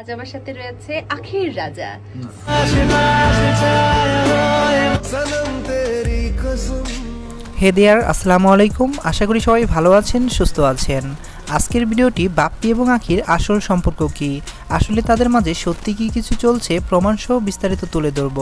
আজ আমার সাথে রয়েছে আখির রাজা। হে দেয়ার আসসালামু আলাইকুম। আশা করি সবাই ভালো আছেন, সুস্থ আছেন। আজকের ভিডিওটি বাপ্পি এবং আখির আসল সম্পর্ক কি? আসলে তাদের মাঝে সত্যি কি কিছু চলছে, প্রমাণসহ বিস্তারিত তুলে ধরব।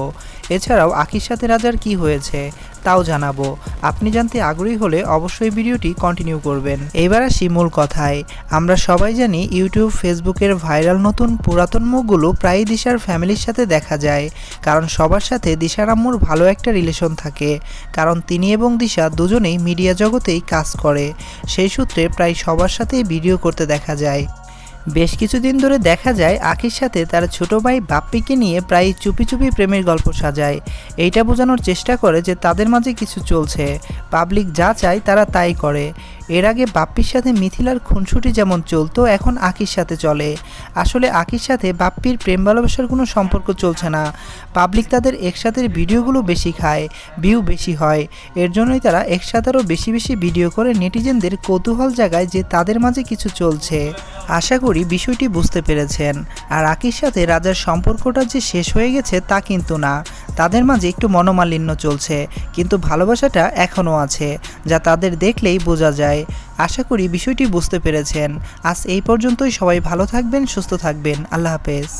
এছাড়াও আখির সাথে রাজার কি হয়েছে? তাও জানাব। আপনি জানতে আগ্রহী হলে অবশ্যই ভিডিওটি কন্টিনিউ করবেন। এবার আসি মূল কথায়। আমরা সবাই জানি ইউটিউব, ফেসবুকের ভাইরাল নতুন পুরাতন মুখগুলো প্রায়ই দিশার ফ্যামিলির সাথে দেখা যায়। কারণ সবার সাথে দিশার আম্মুর ভালো একটা রিলেশন থাকে। কারণ তিনি এবং দিশা দুজনেই মিডিয়া জগতেই কাজ করে। সেই সূত্রে প্রায় সবার সাথেই ভিডিও করতে দেখা যায়। বেশ কিছুদিন ধরে দেখা যায় আখির সাথে তার ছোট ভাই বাপ্পিকে নিয়ে প্রায় চুপি চুপি প্রেমের গল্প সাজায়। এইটা বোঝানোর চেষ্টা করে যে তাদের মাঝে কিছু চলছে। পাবলিক যা চায় তারা তাই করে। এর আগে বাপ্পির সাথে মিথিলার খুনসুটি যেমন চলতো, এখন আখির সাথে চলে। আসলে আখির সাথে বাপ্পির প্রেম ভালোবাসার কোনো সম্পর্ক চলছে না। পাবলিক তাদের একসাথের ভিডিওগুলো বেশি খায় ভিউ বেশি হয়। এর জন্যই তারা একসাথেরও বেশি বেশি ভিডিও করে নেটিজেনদের কৌতূহল জাগায় যে তাদের মাঝে কিছু চলছে। আশা করি বিষয়টি বুঝতে পেরেছেন। আর আকির সাথে রাজার সম্পর্কটা যে শেষ হয়ে গেছে তা কিন্তু না। তাদের মাঝে একটু মনোমালিন্য চলছে, কিন্তু ভালোবাসাটা এখনও আছে, যা তাদের দেখলেই বোঝা যায়। আশা করি বিষয়টি বুঝতে পেরেছেন। আজ এই পর্যন্তই সবাই ভালো থাকবেন, সুস্থ থাকবেন। আল্লাহ হাফেজ।